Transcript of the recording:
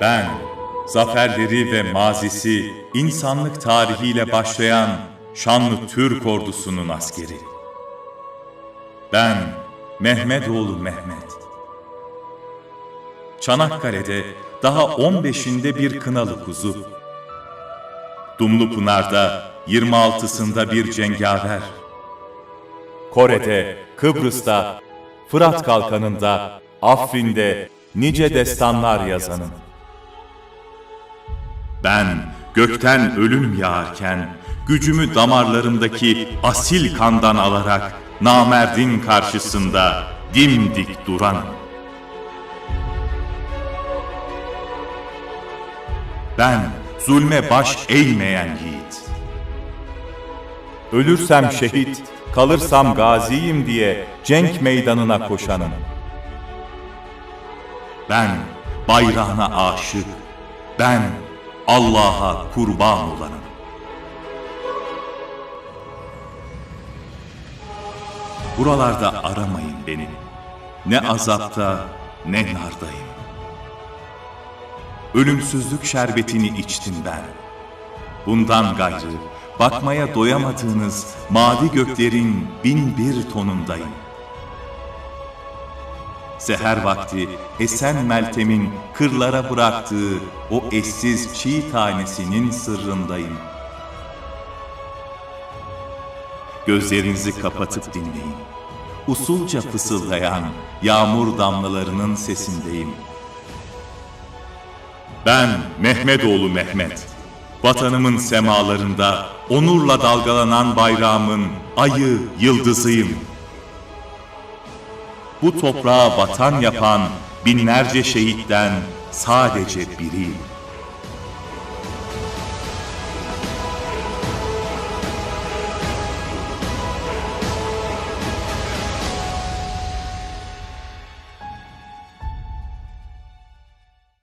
Ben, zaferleri ve mazisi insanlık tarihiyle başlayan şanlı Türk ordusunun askeri. Ben, Mehmetoğlu Mehmet. Çanakkale'de daha 15'inde bir kınalı kuzu. Dumlupınar'da 26'sında bir cengaver. Kore'de, Kıbrıs'ta, Fırat Kalkanı'nda, Afrin'de nice destanlar yazanım. Ben gökten ölüm yağarken gücümü damarlarımdaki asil kandan alarak namerdin karşısında dimdik duranım. Ben zulme baş eğmeyen yiğit. Ölürsem şehit, kalırsam gaziyim diye cenk meydanına koşanım. Ben bayrağına aşık, ben Allah'a kurban olanım. Buralarda aramayın beni. Ne azapta ne nardayım. Ölümsüzlük şerbetini içtim ben. Bundan gayrı bakmaya doyamadığınız mavi göklerin bin bir tonundayım. Seher vakti esen Meltem'in kırlara bıraktığı o eşsiz çiğ tanesinin sırrındayım. Gözlerinizi kapatıp dinleyin. Usulca fısıldayan yağmur damlalarının sesindeyim. Ben Mehmetoğlu Mehmet. Vatanımın semalarında onurla dalgalanan bayrağımın ayı, yıldızıyım. Bu toprağa vatan yapan binlerce şehitten sadece biriyim.